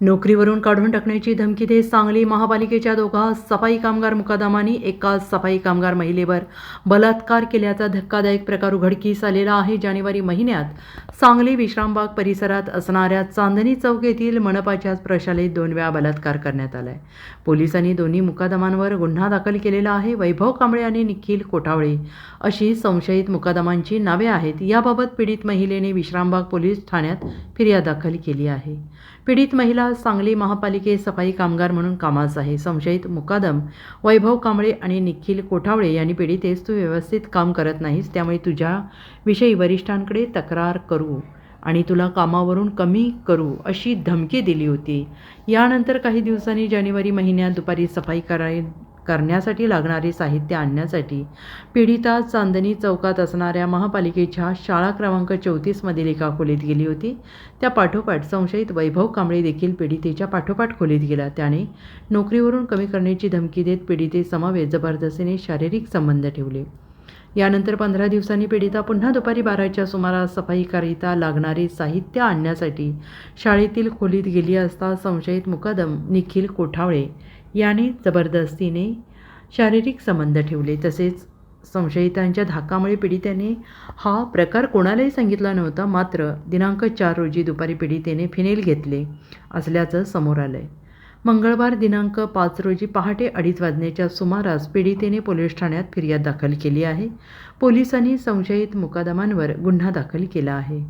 नोकरीवरून काढून टाकण्याची धमकी देत सांगली महापालिकेच्या दोघा सफाई कामगार मुकादमानी एका सफाई कामगार महिलेवर बलात्कार केल्याचा धक्कादायक प्रकार उघडकीस आलेला आहे. जानेवारी महिन्यात सांगली विश्रामबाग परिसरात असणाऱ्या चांदणी चौक येथील मनपाच्याच प्रशालेत दोन वेळा बलात्कार करण्यात आलाय. पोलिसांनी दोन्ही मुकादमांवर गुन्हा दाखल केलेला आहे. वैभव कांबळे आणि निखिल कोठावळे अशी संशयित मुकादमांची नावे आहेत. याबाबत पीडित महिलेने विश्रामबाग पोलीस ठाण्यात फिर्याद दाखल केली आहे. पीडित महिला सांगली महापालिकेत सफाई कामगार म्हणून कामास आहे. संशयित मुकादम. वैभव कांबळे आणि निखिल कोठावळे यांनी पीडितेस तू व्यवस्थित काम करत नाहीस त्यामुळे तुझ्याविषयी वरिष्ठांकडे तक्रार करू आणि तुला कामावरून कमी करू अशी धमकी दिली होती. यानंतर काही दिवसांनी जानेवारी महिन्यात दुपारी सफाई कराय करण्यासाठी लागणारे साहित्य आणण्यासाठी पीडिता चांदणी चौकात असणाऱ्या महापालिकेच्या शाळा क्रमांक चौतीसमधील एका खोलीत गेली होती. त्या पाठोपाठ संशयित वैभव कांबळे देखील पीडितेच्या पाठोपाठ खोलीत गेला. त्याने नोकरीवरून कमी करण्याची धमकी देत पीडितेसमवेत जबरदस्तीने शारीरिक संबंध ठेवले. यानंतर पंधरा दिवसांनी पीडिता पुन्हा दुपारी बाराच्या सुमारास सफाईकरिता लागणारे साहित्य आणण्यासाठी शाळेतील खोलीत गेली असता संशयित मुकादम निखिल कोठावळे याने जबरदस्तीने शारीरिक संबंध ठेवले. तसेच संशयितांच्या धाकामुळे पीडितेने हा प्रकार कोणालाही सांगितला नव्हता. मात्र दिनांक चार रोजी दुपारी पीडितेने फिनेल घेतले असल्याचं समोर आलं आहे मंगळवार दिनांक पाच रोजी पहाटे अडीच वाजण्याच्या सुमारास पीडितेने पोलीस ठाण्यात फिर्याद दाखल केली आहे. पोलिसांनी संशयित मुकादमांवर गुन्हा दाखल केला आहे.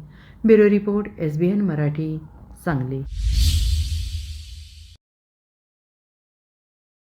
Bureau report S B N Marathi Sangli.